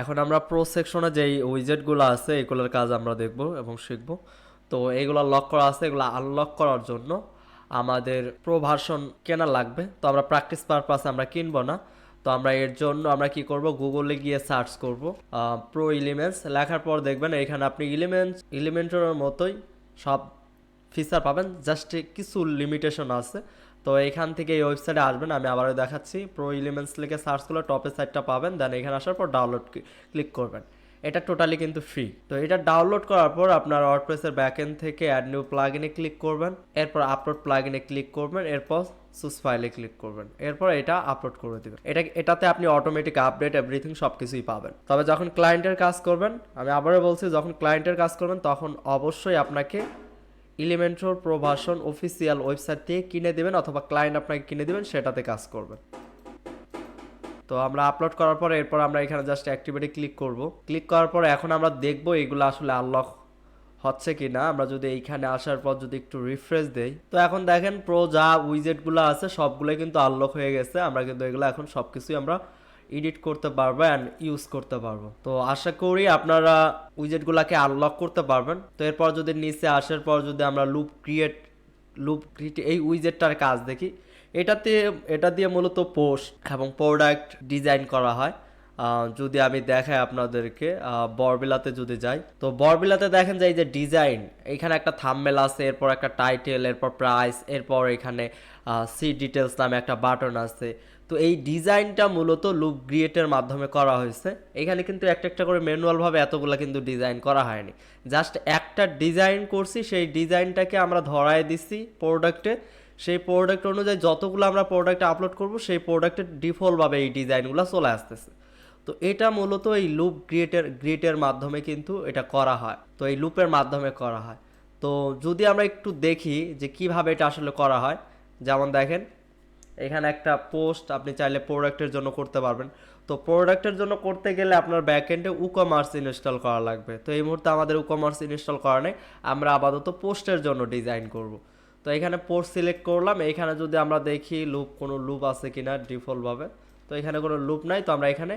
এখন আমরা প্রো সেকশনে যেই উইজেটগুলো আছে, এগুলোর কাজ আমরা দেখব এবং শিখব। তো এইগুলো লক করা আছে, এগুলো আনলক করার জন্য আমাদের প্রো ভার্সন কেনা লাগবে। তো আমরা প্র্যাকটিস পারপাসে আমরা কিনবো না। তো আমরা এর জন্য আমরা কি করব? গুগলে গিয়ে সার্চ করব। প্রো এলিমেন্টস লেখার পর দেখবেন এখানে আপনি এলিমেন্টস এলিমেন্টের মতোই সব ফিচার পাবেন। জাস্ট কিছু লিমিটেশন আছে। তো এখান থেকে এই ওয়েবসাইটে আসবেন, আমি আবারও দেখাচ্ছি। প্রো এলিমেন্টস লিখে সার্চ করলে টপের সাইটটা পাবেন দেন এখানে আসার পর ডাউনলোড ক্লিক করবেন। এটা টোটালি কিন্তু ফ্রি তো এটা ডাউনলোড করার পর আপনার ওয়ার্ডপ্রেসের ব্যাকএন্ড থেকে অ্যাড নিউ প্লাগইনে ক্লিক করবেন, এরপর আপলোড প্লাগইনে ক্লিক করবেন, এরপর সুস ফাইলে ক্লিক করবেন। এরপর এটা আপলোড করে দিবেন। এটা, এটাতে আপনি অটোমেটিক আপডেট এভরিথিং সব কিছুই পাবেন। তবে যখন ক্লায়েন্টের কাজ করবেন, আমি আবারও বলছি, যখন ক্লায়েন্টের কাজ করবেন, তখন অবশ্যই আপনাকে ইলিমেন্ট্রোর প্রভাষণ অফিসিয়াল ওয়েবসাইট থেকে কিনে দেবেন অথবা ক্লায়েন্ট আপনাকে কিনে দেবেন, সেটাতে কাজ করবেন। তো আমরা আপলোড করার পরে এরপর আমরা এখানে জাস্ট অ্যাক্টিভিটি ক্লিক করব। ক্লিক করার পরে এখন আমরা দেখব এগুলো আসলে আনলক হচ্ছে কি না আমরা যদি এইখানে আসার পর যদি একটু রিফ্রেশ দেই। তো এখন দেখেন প্রো যা উইজেটগুলো আছে, সবগুলোই কিন্তু আনলক হয়ে গেছে। আমরা কিন্তু এগুলো এখন সব কিছুই আমরা এডিট করতে পারব অ্যান্ড ইউজ করতে পারব। তো আশা করি আপনারা উইজেটগুলোকে আনলক করতে পারবেন। তো এরপর যদি নিচে আসার পর যদি আমরা লুপ ক্রিয়েট লুপ ক্রিয়েট এই উইজেটটার কাজ দেখি, এটাতে, এটা দিয়ে মূলত পোস্ট এবং প্রোডাক্ট ডিজাইন করা হয়। যদি আমি দেখাই আপনাদেরকে বরবিলাতে যদি যাই, তো বরবিলাতে দেখেন যে এই যে ডিজাইন এখানে একটা থাম্বেল আছে, এরপর একটা টাইটেল এরপর প্রাইস এরপর এখানে সি ডিটেলস নামে একটা বাটন আছে। তো এই ডিজাইনটা মূলত লুপ ক্রিয়েটের মাধ্যমে করা হয়েছে। এখানে কিন্তু একটা একটা করে ম্যানুয়ালভাবে এতগুলো কিন্তু ডিজাইন করা হয়নি। জাস্ট একটা ডিজাইন করছি, সেই ডিজাইনটাকে আমরা ধরায় দিছি প্রোডাক্টে সেই প্রোডাক্ট অনুযায়ী যতগুলো আমরা প্রোডাক্ট আপলোড করব, সেই প্রোডাক্টের ডিফল্টভাবে এই ডিজাইনগুলো চলে আসতেছে। তো এটা মূলত এই লুপ গ্রিয়েটের মাধ্যমে কিন্তু এটা করা হয়। তো এই লুপের মাধ্যমে করা হয়। তো যদি আমরা একটু দেখি যে কীভাবে এটা আসলে করা হয়, যেমন দেখেন এখানে একটা পোস্ট আপনি চাইলে প্রোডাক্টের জন্য করতে পারবেন। তো প্রোডাক্টের জন্য করতে গেলে আপনার ব্যাকএন্ডে উকমার্স ইনস্টল করা লাগবে। তো এই মুহূর্তে আমাদের উকমার্স ইনস্টল করা নেই। আমরা আপাতত পোস্টের জন্য ডিজাইন করব। তো এখানে পোস্ট সিলেক্ট করলাম। এখানে যদি আমরা দেখি লুপ কোনো লুপ আছে কি না ডিফল্টভাবে তো এখানে কোনো লুপ নাই। তো আমরা এখানে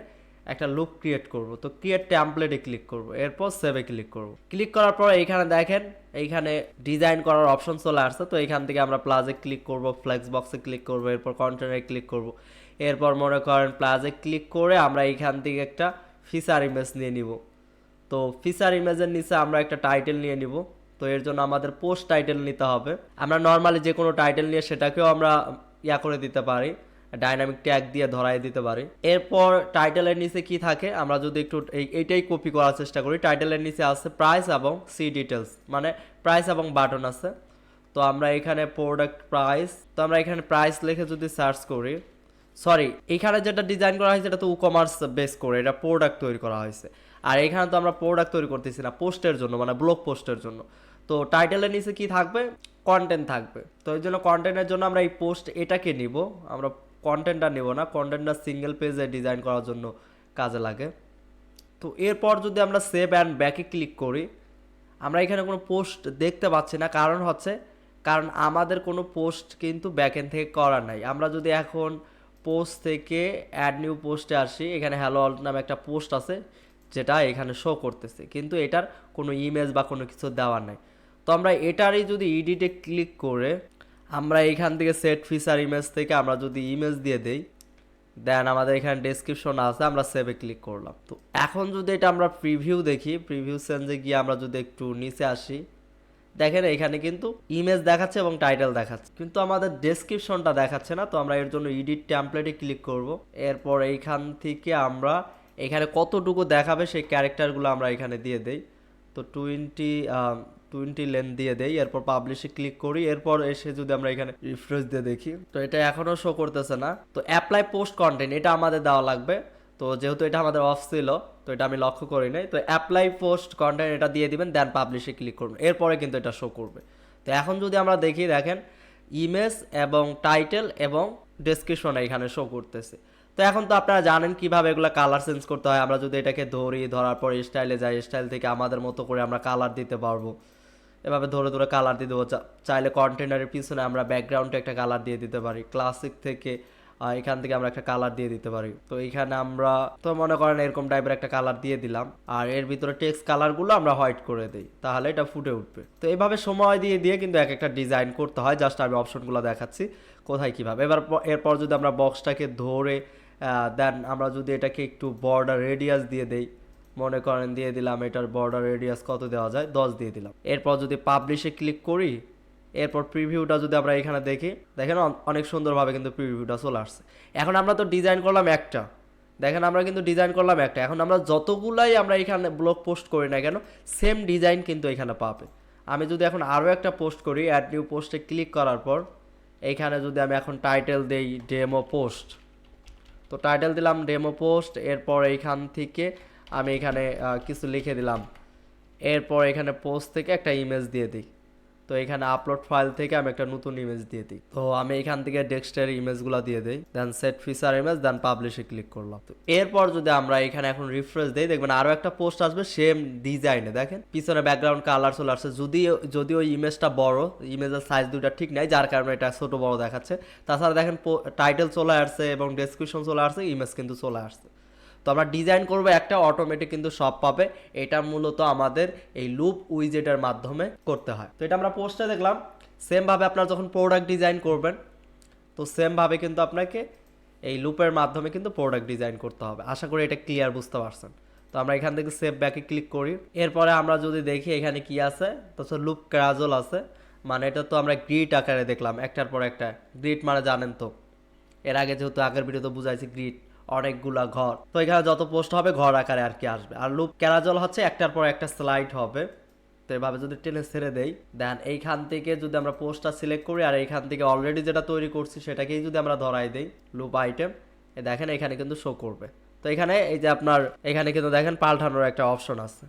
একটা লুপ ক্রিয়েট করব। তো ক্রিয়েট ট্যাম্পলেটে ক্লিক করব। এরপর সেভে ক্লিক করব। ক্লিক করার পর এইখানে দেখেন, এইখানে ডিজাইন করার অপশন চলে আসছে। তো এইখান থেকে আমরা প্লাজে ক্লিক করব ফ্লেক্স বক্সে ক্লিক করব, এরপর কন্টেনারে ক্লিক করব। এরপর মনে করেন প্লাজে ক্লিক করে আমরা এইখান থেকে একটা ফিচার ইমেজ নিয়ে নিব। তো ফিচার ইমেজের নিচে আমরা একটা টাইটেল নিয়ে নিব। তো এর জন্য আমাদের পোস্ট টাইটেল নিতে হবে। আমরা নর্মালি যে কোনো টাইটেল নিয়ে সেটাকেও আমরা ইয়া করে দিতে পারি। ডাইনামিক ট্যাগ দিয়ে ধরাই দিতে পারি। এরপর টাইটেলের নিচে কি থাকে? আমরা যদি একটু এই- এইটাই কপি করার চেষ্টা করি। টাইটেলের নিচে আছে প্রাইস এবং সি ডিটেলস মানে প্রাইস এবং বাটন আছে। তো আমরা এখানে প্রোডাক্ট প্রাইস তো আমরা এখানে প্রাইস লিখে যদি সার্চ করি সরি এখানে যেটা ডিজাইন করা হয়েছে এটা তো কমার্স বেস করে এটা প্রোডাক্ট তৈরি করা হয়েছে। আর এখানে তো আমরা প্রোডাক্ট তৈরি করতেছি না পোস্টের জন্য মানে ব্লগ পোস্টের জন্য। তো টাইটেলের নিচে কি থাকবে? কন্টেন্ট থাকবে। তো এই জন্য কন্টেন্টের জন্য আমরা এই পোস্ট এটাকে নিব। আমরা কন্টেন্টটা নেব না কন্টেন্টটা সিঙ্গেল পেজে ডিজাইন করার জন্য কাজে লাগে। তো এরপর যদি আমরা সেভ অ্যান্ড ব্যাকে ক্লিক করি, আমরা এখানে কোনো পোস্ট দেখতে পাচ্ছি না। কারণ হচ্ছে, কারণ আমাদের কোনো পোস্ট কিন্তু ব্যাকএন্ড থেকে করা নাই। আমরা যদি এখন পোস্ট থেকে অ্যাড নিউ পোস্টে আসি, এখানে হ্যালো অল নামে একটা পোস্ট আছে, যেটা এখানে শো করতেছে। কিন্তু এটার কোনো ইমেজ বা কোনো কিছু দেওয়া নাই। তো আমরা এটারই যদি এডিটে ক্লিক করে আমরা এখান থেকে সেট ফিচার ইমেজ থেকে আমরা যদি ইমেজ দিয়ে দেই দেন আমাদের এখানে ডেসক্রিপশন আছে, আমরা সেভে ক্লিক করলাম। তো এখন যদি এটা আমরা প্রিভিউ দেখি প্রিভিউ সেন্সে গিয়ে আমরা যদি একটু নিচে আসি, দেখেন এখানে কিন্তু ইমেজ দেখাচ্ছে এবং টাইটেল দেখাচ্ছে। কিন্তু আমাদের ডেসক্রিপশনটা দেখাচ্ছে না, তো আমরা এর জন্য এডিট ট্যাম্পলেটে ক্লিক করব। এরপর এইখান থেকে আমরা এখানে কতটুকু দেখাবে সেই ক্যারেক্টারগুলো আমরা এখানে দিয়ে দেই। তো টোয়েন্টি টোয়েন্টি লেন দিয়ে দেই, এরপর পাবলিশে ক্লিক করি, এরপর এসে যদি আমরা এখানে রিফ্রেশ দিয়ে দেখি, তো এটা এখনও শো করতেছে না। তো অ্যাপ্লাই পোস্ট কন্টেন্ট এটা আমাদের দেওয়া লাগবে। তো যেহেতু এটা আমাদের অফ ছিল, তো এটা আমি লক্ষ্য করি নাই। তো অ্যাপ্লাই পোস্ট কন্টেন্ট এটা দিয়ে দিবেন দেন পাবলিশে ক্লিক করবেন। এরপরে কিন্তু এটা শো করবে। তো এখন যদি আমরা দেখি, দেখেন ইমেজ এবং টাইটেল এবং ডেসক্রিপশন এখানে শো করতেছে। তো এখন তো আপনারা জানেন কীভাবে এগুলো কালার চেঞ্জ করতে হয়। আমরা যদি এটাকে ধরি, ধরার পর স্টাইলে যাই স্টাইল থেকে আমাদের মতো করে আমরা কালার দিতে পারব। এভাবে ধরে ধরে কালার দিয়ে দেবো। চাইলে কন্টেনারের পিছনে আমরা ব্যাকগ্রাউন্ডে একটা কালার দিয়ে দিতে পারি। ক্লাসিক থেকে এখান থেকে আমরা একটা কালার দিয়ে দিতে পারি। তো এখানে আমরা, তো মনে করেন এরকম টাইপের একটা কালার দিয়ে দিলাম। আর এর ভিতরে টেক্সট কালারগুলো আমরা হোয়াইট করে দিই, তাহলে এটা ফুটে উঠবে। তো এইভাবে সময় দিয়ে দিয়ে কিন্তু এক একটা ডিজাইন করতে হয়। জাস্ট আমি অপশনগুলো দেখাচ্ছি, কোথায় কীভাবে। এবার এরপর যদি আমরা বক্সটাকে ধরে দেন আমরা যদি এটাকে একটু বর্ডার রেডিয়াস দিয়ে দেই মনে করেন দিয়ে দিলাম এটার বর্ডার রেডিয়াস কত দেওয়া যায়? দশ দিয়ে দিলাম। এরপর যদি পাবলিশে ক্লিক করি, এরপর প্রিভিউটা যদি আমরা এখানে দেখি, দেখেন অনেক সুন্দরভাবে কিন্তু প্রিভিউটা চলে আসছে। এখন আমরা তো ডিজাইন করলাম একটা। দেখেন আমরা কিন্তু ডিজাইন করলাম একটা। এখন আমরা যতগুলাই আমরা এখানে ব্লগ পোস্ট করি না কেন সেম ডিজাইন কিন্তু এখানে পাবে। আমি যদি এখন আরও একটা পোস্ট করি অ্যাড নিউ পোস্টে ক্লিক করার পর এইখানে যদি আমি এখন টাইটেল দেই ডেমো পোস্ট তো টাইটেল দিলাম ডেমো পোস্ট এরপর এইখান থেকে আমি এখানে কিছু লিখে দিলাম। এরপর এখানে পোস্ট থেকে একটা ইমেজ দিয়ে দিই। তো এখানে আপলোড ফাইল থেকে আমি একটা নতুন ইমেজ দিয়ে দিই। তো আমি এখান থেকে ডেক্সটের ইমেজগুলো দিয়ে দিই then set feature image then পাবলিশে click করলাম। তো এরপর যদি আমরা এখানে এখন রিফ্রেশ দিই, দেখবেন আরও একটা পোস্ট আসবে সেম ডিজাইনে দেখেন, পিছনে ব্যাকগ্রাউন্ড কালার চলে আসছে। যদি যদি ওই ইমেজটা বড় ইমেজের সাইজ দুটা ঠিক নাই, যার কারণে এটা ছোট বড় দেখাচ্ছে। তাছাড়া দেখেন টাইটেল চলে আসছে এবং ডেসক্রিপশন চলে আসছে ইমেজ কিন্তু চলে আসছে। তো আমরা ডিজাইন করব একটা অটোমেটিক কিন্তু সব পাবে। এটা মূলত আমাদের এই লুপ উইজেটের মাধ্যমে করতে হয়। তো এটা আমরা পোস্টে দেখলাম। সেমভাবে আপনারা যখন প্রোডাক্ট ডিজাইন করবেন, তো সেমভাবে কিন্তু আপনাকে এই লুপের মাধ্যমে কিন্তু প্রোডাক্ট ডিজাইন করতে হবে। আশা করি এটা ক্লিয়ার বুঝতে পারছেন। তো আমরা এখান থেকে সেভ ব্যাকে ক্লিক করি। এরপরে আমরা যদি দেখি এখানে কি আছে, তো লুপ ক্রাজল আছে। মানে এটা তো আমরা গ্রিট আকারে দেখলাম, একটার পর একটা। গ্রিট মানে জানেন তো। এর আগে যেহেতু আগের ভিডিওতে বুঝাইছি গ্রিড অনেকগুলা ঘর। তো এখানে যত পোস্ট হবে, ঘর আকারে আর কি আসবে। আর লুপ ক্যারাজল হচ্ছে একটার পর একটা স্লাইড হবে। তো এভাবে যদি টেনে ছেড়ে দেই দেন এইখান থেকে যদি আমরা পোস্টটা সিলেক্ট করি, আর এইখান থেকে অলরেডি যেটা তৈরি করছি, সেটাকেই যদি আমরা ধরাই দেই লুপ আইটেম দেখেন এখানে কিন্তু শো করবে। তো এখানে এই যে আপনার, এখানে কিন্তু দেখেন পাল্টানোর একটা অপশন আছে।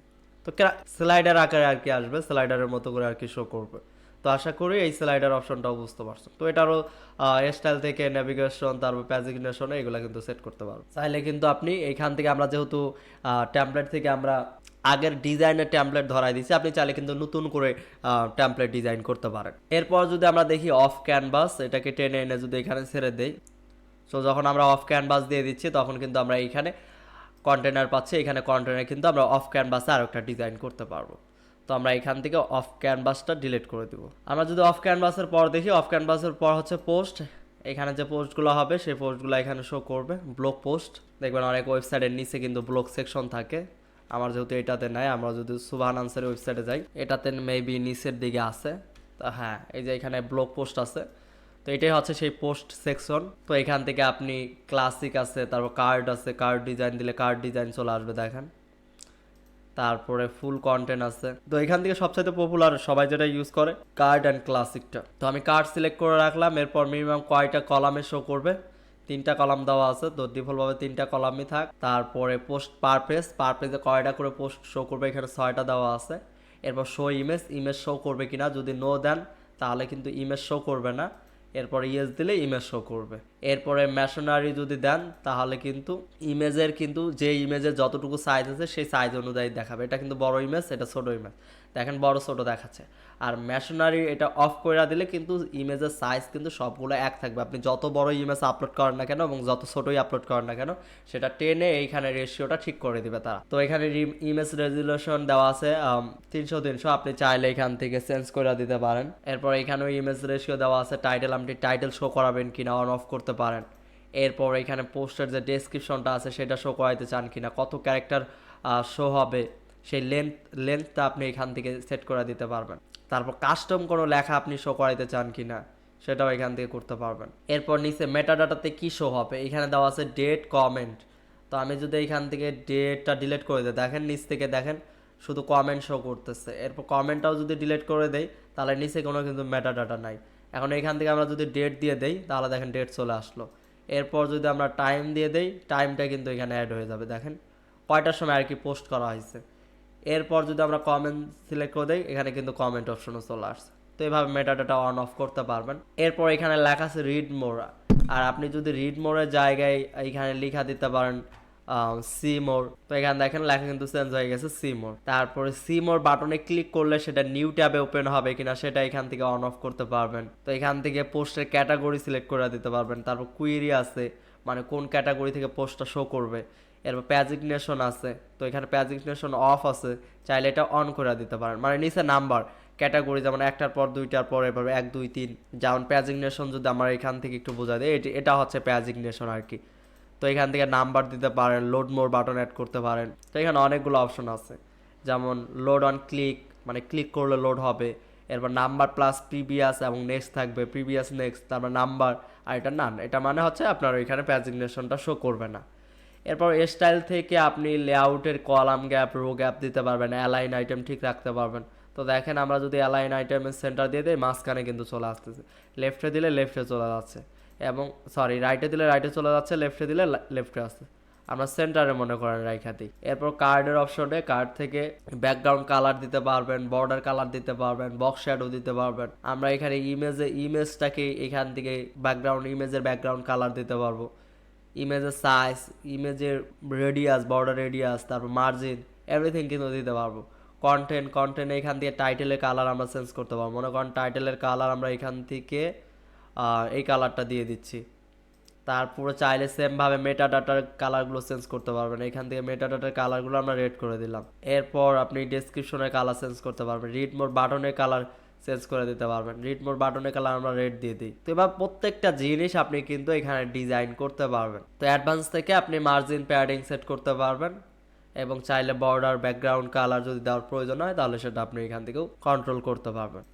তো স্লাইডার আকারে আর কি আসবে স্লাইডারের মতো করে আর কি শো করবে। তো আশা করি এই স্লাইডার অপশনটাও বুঝতে পারছ। তো এটারও স্টাইল থেকে নেভিগেশন তারপর প্যাজিগনেশন এগুলো কিন্তু সেট করতে পারব চাইলে কিন্তু আপনি এইখান থেকে আমরা যেহেতু ট্যাম্পলেট থেকে আমরা আগের ডিজাইনের ট্যাম্পলেট ধরাই দিছি, আপনি চাইলে কিন্তু নতুন করে ট্যাম্পলেট ডিজাইন করতে পারেন। এরপর যদি আমরা দেখি অফ ক্যানভাস এটাকে টেনে এনে যদি এখানে ছেড়ে দেই। সো যখন আমরা অফ ক্যানভাস দিয়ে দিচ্ছি, তখন কিন্তু আমরা এইখানে কন্টেনার পাচ্ছি, এখানে কন্টেনার কিন্তু আমরা অফ ক্যানভাসে আরও একটা ডিজাইন করতে পারব। তো আমরা এখান থেকে অফ ক্যানভাসটা ডিলিট করে দিব। আমরা যদি অফ ক্যানভাসের পর দেখি অফ ক্যানভাসের পর হচ্ছে পোস্ট এখানে যে পোস্টগুলো হবে, সেই পোস্টগুলো এখানে শো করবে ব্লগ পোস্ট দেখবেন অনেক ওয়েবসাইটের নিচে কিন্তু ব্লগ সেকশন থাকে। আমার যেহেতু এটাতে নাই, আমরা যদি সুবাহান আনসারের ওয়েবসাইটে যাই, এটাতে মেবি নিচের দিকে আছে। তা হ্যাঁ এই যে এখানে ব্লগ পোস্ট আছে। তো এটাই হচ্ছে সেই পোস্ট সেকশন তো এখান থেকে আপনি ক্লাসিক আছে, তারপর কার্ড আছে কার্ড ডিজাইন দিলে কার্ড ডিজাইন চলে আসবে, দেখেন। তারপরে ফুল কন্টেন্ট আছে। তো এখান থেকে সবচাইতে পপুলার সবাই যেটা ইউজ করে কার্ড অ্যান্ড ক্লাসিকটা তো আমি কার্ড সিলেক্ট করে রাখলাম, এরপর মিনিমাম কয়টা কলামে শো করবে? তিনটা কলাম দেওয়া আছে, তো ডিফল্টভাবে তিনটা কলামই থাক। তারপরে পোস্ট পার পেজ পার পেজে কয়টা করে পোস্ট শো করবে, এখানে ছয়টা দেওয়া আছে। এরপর শো ইমেজ ইমেজ শো করবে কিনা যদি নো দেন, তাহলে কিন্তু ইমেজ শো করবে না। এরপর ইয়েস দিলে ইমেজ শো করবে। এরপরে মেশনারি যদি দেন, তাহলে কিন্তু ইমেজের কিন্তু যে ইমেজের যতটুকু সাইজ আছে, সেই সাইজ অনুযায়ী দেখাবে। এটা কিন্তু বড় ইমেজ এটা ছোটো ইমেজ দেখেন বড় ছোটো দেখাচ্ছে। আর মেশনারি এটা অফ করে দিলে কিন্তু ইমেজের সাইজ কিন্তু সবগুলো এক থাকবে। আপনি যত বড় ইমেজ আপলোড করেন না কেন এবং যত ছোটই আপলোড করেন না কেন, সেটা টেনে এইখানে রেশিওটা ঠিক করে দিবে তারা। তো এখানে ইমেজ রেজুলেশন দেওয়া আছে তিনশো তিনশো। আপনি চাইলে এখান থেকে চেঞ্জ করে দিতে পারেন। এরপর এখানেও ইমেজ রেশিও দেওয়া আছে টাইটেল আপনি টাইটেল শো করাবেন কিনা অন অফ করতে পারেন। এরপর এখানে পোস্টের যে ডেসক্রিপশনটা আছে, সেটা শো করাইতে চান কিনা, কত ক্যারেক্টার শো হবে, সেই লেন্থ লেন্থটা আপনি এখান থেকে সেট করে দিতে পারবেন। তারপর কাস্টম কোনো লেখা আপনি শো করাইতে চান কিনা, সেটাও এখান থেকে করতে পারবেন। এরপর নিচে মেটাডাটাতে কি শো হবে? এখানে দেওয়া আছে ডেট কমেন্ট তো আমি যদি এখান থেকে ডেটটা ডিলিট করে দিই, দেখেন নিচ থেকে দেখেন শুধু কমেন্ট শো করতেছে। এরপর কমেন্টটাও যদি ডিলিট করে দেই, তাহলে নিচে কোনো কিন্তু মেটাডাটা নাই। এখন এখান থেকে আমরা যদি ডেট দিয়ে দেই, তাহলে দেখেন ডেট চলে আসলো। এরপর যদি আমরা টাইম দিয়ে দেই টাইমটা কিন্তু এখানে অ্যাড হয়ে যাবে। দেখেন, কয়টার সময় আর কি পোস্ট করা হয়েছে? এরপর যদি আমরা কমেন্ট সিলেক্ট করে দিই, এখানে কিন্তু কমেন্ট অপশনও চলে আসছে। তো এইভাবে মেটাডাটা অন অফ করতে পারবেন। এরপর এখানে লেখা আছে রিড মোর আর আপনি যদি রিড মোরের জায়গায় এখানে লিখা দিতে পারেন সিমোর তো এখানে দেখেন লেখা কিন্তু চেঞ্জ হয়ে গেছে সিমোর তারপরে সিমোর বাটনে ক্লিক করলে সেটা নিউ ট্যাবে ওপেন হবে কিনা সেটা এখান থেকে অন অফ করতে পারবেন। তো এখান থেকে পোস্টের ক্যাটাগরি সিলেক্ট করে দিতে পারবেন। তারপর কুইরি আছে মানে কোন ক্যাটাগরি থেকে পোস্টটা শো করবে। এরপর প্যাজিগনেশন আছে, তো এখানে প্যাজিগনেশন অফ আছে, চাইলে এটা অন করে দিতে পারেন। মানে নিচে নাম্বার ক্যাটাগরি যেমন একটার পর দুইটার পর এবার এক, দুই, তিন, যেমন প্যাজিগনেশন যদি আমরা এখান থেকে একটু বোঝা দেয় এটি, এটা হচ্ছে প্যাজিগনেশন আর কি তো এখান থেকে নাম্বার দিতে পারেন লোড মোর বাটন অ্যাড করতে পারেন। তো এখানে অনেকগুলো অপশন আছে, যেমন লোড অন ক্লিক মানে ক্লিক করলে লোড হবে। এরপর নাম্বার প্লাস প্রিভিয়াস এবং নেক্সট থাকবে প্রিভিয়াস নেক্সট তারপর নাম্বার আর এটা নান এটা মানে হচ্ছে আপনার ওইখানে প্যাজিনেশনটা শো করবে না। এরপর স্টাইল থেকে আপনি লেআউটের কলাম গ্যাপ রো গ্যাপ দিতে পারবেন অ্যালাইন আইটেম ঠিক রাখতে পারবেন। তো দেখেন আমরা যদি অ্যালাইন আইটেমের সেন্টার দিয়ে দিই, মাঝখানে কিন্তু চলে আসতেছে। লেফটে দিলে লেফটে চলে যাচ্ছে। এবং সরি রাইটে দিলে রাইটে চলে যাচ্ছে লেফটে দিলে লেফটে আসছে। আমরা সেন্টারে মনে করেন রাইখা দিই। এরপর কার্ডের অপশনে কার্ড থেকে ব্যাকগ্রাউন্ড কালার দিতে পারবেন বর্ডার কালার দিতে পারবেন বক্স শ্যাডো দিতে পারবেন। আমরা এখানে ইমেজে ইমেজটাকে এখান থেকে ব্যাকগ্রাউন্ড ইমেজের ব্যাকগ্রাউন্ড কালার দিতে পারব। ইমেজের সাইজ ইমেজের রেডিয়াস বর্ডার রেডিয়াস তারপর মার্জিন এভরিথিং কিন্তু দিতে পারব। কন্টেন্ট কন্টেন্ট এখান থেকে টাইটেলের কালার আমরা চেঞ্জ করতে পারব। মনে করেন টাইটেলের কালার আমরা এখান থেকে এই কালারটা দিয়ে দিচ্ছি। তারপরে চাইলে সেমভাবে মেটা ডাটার কালারগুলো চেঞ্জ করতে পারবেন। এখান থেকে মেটা ডাটার কালারগুলো আমরা রেড করে দিলাম। এরপর আপনি ডেসক্রিপশনের কালার চেঞ্জ করতে পারবেন। রিড মোর বাটনের কালার চেঞ্জ করে দিতে পারবেন। রিড মোর বাটনের কালার আমরা রেড দিয়ে দিই। তো এবার প্রত্যেকটা জিনিস আপনি কিন্তু এখানে ডিজাইন করতে পারবেন। তো অ্যাডভান্স থেকে আপনি মার্জিন প্যাডিং সেট করতে পারবেন এবং চাইলে বর্ডার ব্যাকগ্রাউন্ড কালার যদি দেওয়ার প্রয়োজন হয়, তাহলে সেটা আপনি এখান থেকেও কন্ট্রোল করতে পারবেন।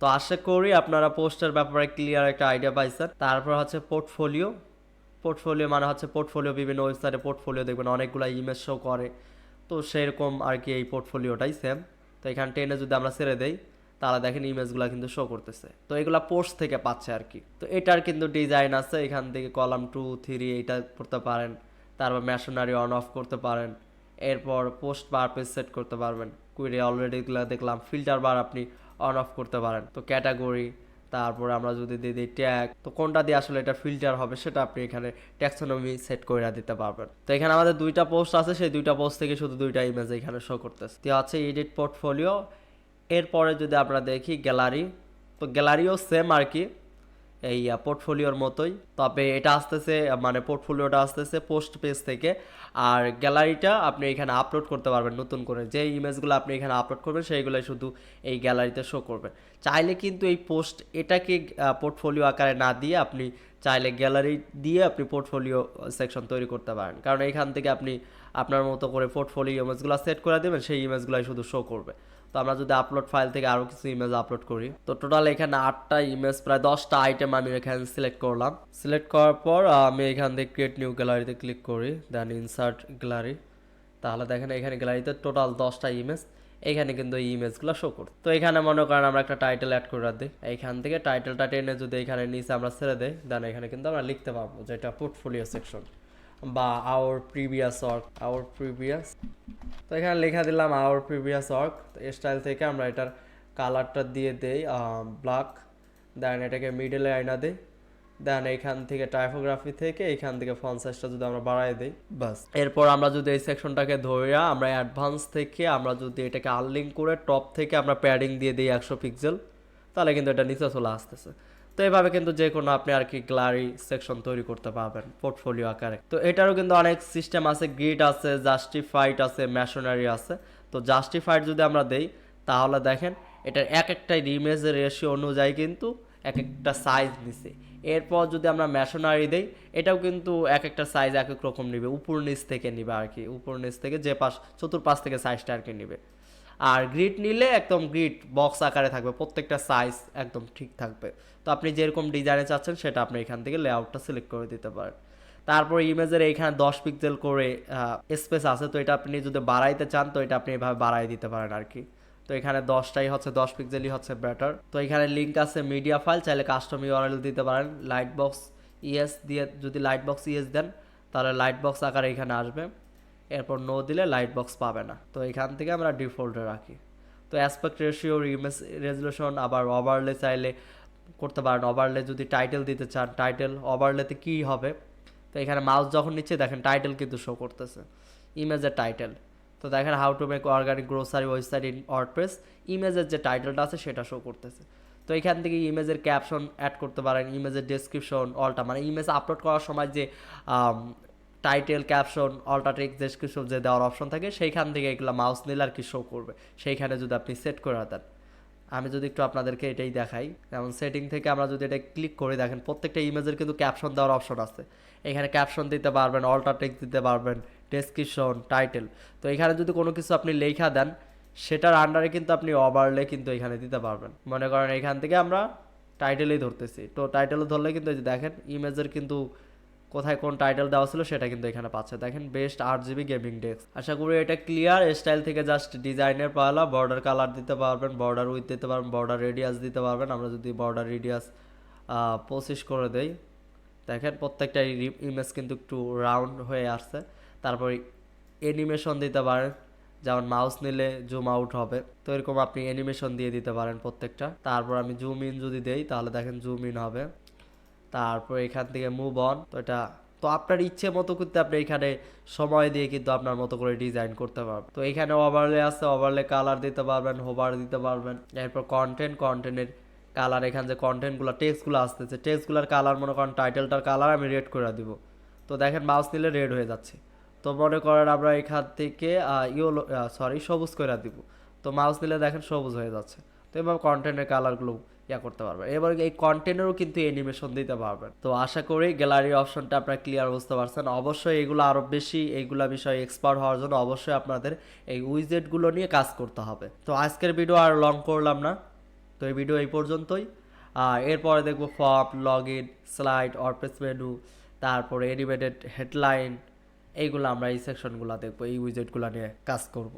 তো আশা করি আপনারা পোস্টের ব্যাপারে ক্লিয়ার একটা আইডিয়া পাইছেন। তারপর হচ্ছে পোর্টফোলিও পোর্টফোলিও মানে হচ্ছে পোর্টফোলিও বিভিন্ন ওয়েবসাইটে পোর্টফোলিও দেখবেন, অনেকগুলো ইমেজ শো করে। তো সেরকম আর কি এই পোর্টফোলিওটাই সেম তো এখানে টেনে যদি আমরা ছেড়ে দেই, তাহলে দেখেন ইমেজগুলো কিন্তু শো করতেছে। তো এগুলা পোস্ট থেকে পাচ্ছে আর কি তো এটার কিন্তু ডিজাইন আছে, এখান থেকে কলাম টু থ্রি এইটা করতে পারেন। তারপর মেশনারি অন অফ করতে পারেন। এরপর পোস্ট বার পেজ সেট করতে পারবেন। কুইরে অলরেডি দেখলাম ফিল্টার বার আপনি অন অফ করতে পারেন। তো ক্যাটাগরি তারপর আমরা যদি দিয়ে দিই ট্যাগ তো কোনটা দিয়ে আসলে এটা ফিল্টার হবে সেটা আপনি এখানে ট্যাক্সোনমি সেট করে দিতে পারবেন। তো এখানে আমাদের দুইটা পোস্ট আছে, সেই দুইটা পোস্ট থেকে শুধু দুইটা ইমেজ এখানে শো করতেছে। তো আছে এডিট পোর্টফোলিও এরপরে যদি আমরা দেখি গ্যালারি তো গ্যালারিও সেম আর কি। এই পোর্টফোলিওর মতোই। তবে এটা আসতেছে মানে পোর্টফোলিওটা আসতেছে পোস্ট পেজ থেকে। আর গ্যালারিটা আপনি এখানে আপলোড করতে পারবেন নতুন করে। যে ইমেজগুলো আপনি এখানে আপলোড করবেন, সেইগুলোই শুধু এই গ্যালারিতে শো করবে চাইলে কিন্তু এই পোস্ট এটাকে পোর্টফোলিও আকারে না দিয়ে আপনি চাইলে গ্যালারি দিয়ে আপনি পোর্টফোলিও সেকশন তৈরি করতে পারেন। কারণ এখান থেকে আপনি আপনার মতো করে পোর্টফোলিও ইমেজগুলো সেট করে দেবেন, সেই ইমেজগুলোই শুধু শো করবে। তো আমরা যদি আপলোড ফাইল থেকে আরও কিছু ইমেজ আপলোড করি, তো টোটাল এখানে আটটা ইমেজ প্রায় দশটা আইটেম আমি এখানে সিলেক্ট করলাম। সিলেক্ট করার পর আমি এখান থেকে ক্রিয়েট নিউ গ্যালারিতে ক্লিক করি দেন ইনসার্ট গ্যালারি তাহলে দেখেন এখানে গ্যালারিতে টোটাল দশটা ইমেজ এখানে কিন্তু এই ইমেজগুলো শো করত তো এখানে মনে করেন আমরা একটা টাইটেল অ্যাড করে দিই এইখান থেকে টাইটেলটা টেনে যদি এখানে নিচে আমরা ছেড়ে দেই দেন এখানে কিন্তু আমরা লিখতে পারব যেটা পোর্টফোলিও সেকশন বা our previous work our previous তো এখানে লেখা দিলাম আওয়ার প্রিভিয়াস ওয়ার্ক স্টাইল থেকে আমরা এটার কালারটা দিয়ে দেই ব্ল্যাক দেন এটাকে মিডলে আয়না দিই। দেন এখান থেকে টাইপোগ্রাফি থেকে এখান থেকে ফন্ট সাইজটা যদি আমরা বাড়াই দিই বাস এরপর আমরা যদি এই সেকশনটাকে ধরে, আমরা অ্যাডভান্স থেকে আমরা যদি এটাকে আনলিঙ্ক করে টপ থেকে আমরা প্যাডিং দিয়ে দিই একশো পিক্সেল তাহলে কিন্তু এটা নিচে চলে আসতেছে। তো এভাবে কিন্তু যে কোনো আপনি আর কি গ্লারি সেকশন তৈরি করতে পারবেন পোর্টফোলিও আকারে। তো এটারও কিন্তু অনেক সিস্টেম আছে গ্রিড আছে জাস্টিফাইড আছে মেশনারি আছে। তো জাস্টিফাইড যদি আমরা দেই, তাহলে দেখেন এটার এক একটা ইমেজের রেশিও অনুযায়ী কিন্তু এক একটা সাইজ নিছে। এরপর যদি আমরা মেশনারি দেই, এটাও কিন্তু এক একটা সাইজ এক এক রকম নিবে, উপর নিচ থেকে নিবে আর কি, উপর নিচ থেকে যে পাশ, চতুর্পাশ থেকে সাইজটা আর কি নিবে। আর গ্রিড নিলে একদম গ্রিড বক্স আকারে থাকবে, প্রত্যেকটা সাইজ একদম ঠিক থাকবে। তো আপনি যেরকম ডিজাইনে চাচ্ছেন, সেটা আপনি এখান থেকে লেআউটটা সিলেক্ট করে দিতে পারেন। তারপর ইমেজের এইখানে দশ পিক্সেল করে স্পেস আছে, তো এটা আপনি যদি বাড়াইতে চান, তো এটা আপনি এভাবে বাড়াই দিতে পারেন আর কি। তো এখানে দশটাই হচ্ছে, দশ পিক্সেলই হচ্ছে বেটার তো এখানে লিঙ্ক আছে মিডিয়া ফাইল চাইলে কাস্টম ইউআরএল দিতে পারেন। লাইট বক্স ইএস দিয়ে যদি লাইট বক্স ইএস দেন, তাহলে লাইট বক্স আকারে এখানে আসবে। এরপর নো দিলে লাইট বক্স পাবে না। তো এখান থেকে আমরা ডিফল্টে রাখি। তো অ্যাসপেক্ট রেশিও ইমেজ রেজলিউশন আবার ওভারলে চাইলে করতে পারেন। ওভারলে যদি টাইটেল দিতে চান টাইটেল ওভারলেতে কী হবে? তো এখানে মাউস যখন নিচ্ছে, দেখেন টাইটেল কিন্তু শো করতেছে। ইমেজের টাইটেল তো দেখেন how to make organic grocery website in WordPress ইমেজের যে টাইটেলটা আছে, সেটা শো করতেছে। তো এখান থেকে ইমেজের ক্যাপশন অ্যাড করতে পারেন ইমেজের ডেসক্রিপশন অলটা মানে ইমেজ আপলোড করার সময় যে টাইটেল ক্যাপশন অলটা টেক্সট ডেসক্রিপশন যে দেওয়ার অপশন থাকে, সেইখান থেকে এগুলো মাউস নিলে আর কি শো করবে। সেইখানে যদি আপনি সেট করে দেন। আমি যদি একটু আপনাদেরকে এটাই দেখাই, যেমন সেটিং থেকে আমরা যদি এটা ক্লিক করে দেখেন, প্রত্যেকটা ইমেজের কিন্তু ক্যাপশন দেওয়ার অপশন আছে। এখানে ক্যাপশন দিতে পারবেন অল্টার টেক্সট দিতে পারবেন ডেসক্রিপশন টাইটেল তো এখানে যদি কোনো কিছু আপনি লেখা দেন, সেটার আন্ডারে কিন্তু আপনি ওভারলে কিন্তু এখানে দিতে পারবেন। মনে করেন এখান থেকে আমরা টাইটেলেই ধরতেছি। তো টাইটেল ধরলে কিন্তু যে দেখেন ইমেজের কিন্তু কোথায় কোন টাইটেল দেওয়া ছিল সেটা কিন্তু এখানে পাচ্ছে। দেখেন বেস্ট আট জিবি গেমিং ডেস্ক আশা করি এটা ক্লিয়ার স্টাইল থেকে জাস্ট ডিজাইনের পালা বর্ডার কালার দিতে পারবেন বর্ডার উইথ দিতে পারবেন বর্ডার রেডিয়াস দিতে পারবেন। আমরা যদি বর্ডার রেডিয়াস পঁচিশ করে দেই, দেখেন প্রত্যেকটা ইমেজ কিন্তু একটু রাউন্ড হয়ে আসছে। তারপর অ্যানিমেশন দিতে পারেন, যেমন মাউস নিলে জুম আউট হবে। তো এরকম আপনি অ্যানিমেশন দিয়ে দিতে পারেন প্রত্যেকটা। তারপর আমি জুম ইন যদি দেই, তাহলে দেখেন জুম ইন হবে। তারপর এখান থেকে মুভ অন তো এটা, তো আপনার ইচ্ছে মতো করতে আপনি এখানে সময় দিয়ে কিন্তু আপনার মতো করে ডিজাইন করতে পারবেন। তো এখানে ওভারলে আছে ওভারলে কালার দিতে পারবেন হোভার দিতে পারবেন। এরপর কন্টেন্ট কন্টেন্টের কালার এখানে যে কন্টেন্টগুলো টেক্সটগুলো আসতেছে। টেক্সটগুলোর কালার মনে করেন টাইটেলটার কালার আমি রেড করে দিব। তো দেখেন মাউস নিলে রেড হয়ে যাচ্ছে। তো মনে করেন আমরা এখান থেকে ইয়েলো সরি সবুজ করে দিব। তো মাউস নিলে দেখেন সবুজ হয়ে যাচ্ছে। তো এবার কন্টেন্টের কালারগুলো ইয়া করতে পারবেন এবার এই কন্টেন্টেরও কিন্তু অ্যানিমেশন দিতে পারবেন। তো আশা করি গ্যালারি অপশনটা আপনারা ক্লিয়ার বুঝতে পারছেন। অবশ্যই এগুলো আরও বেশি এইগুলা বিষয়ে এক্সপার্ট হওয়ার জন্য অবশ্যই আপনাদের এই উইজেটগুলো নিয়ে কাজ করতে হবে। তো আজকের ভিডিও আর লং করলাম না। তো এই ভিডিও এই পর্যন্তই। আর এরপরে দেখব ফপ লগ ইন স্লাইড অরপেস মেনু তারপরে এনিমেটেড হেডলাইন এইগুলো আমরা এই সেকশনগুলো দেখব, এই উইজেটগুলো নিয়ে কাজ করব।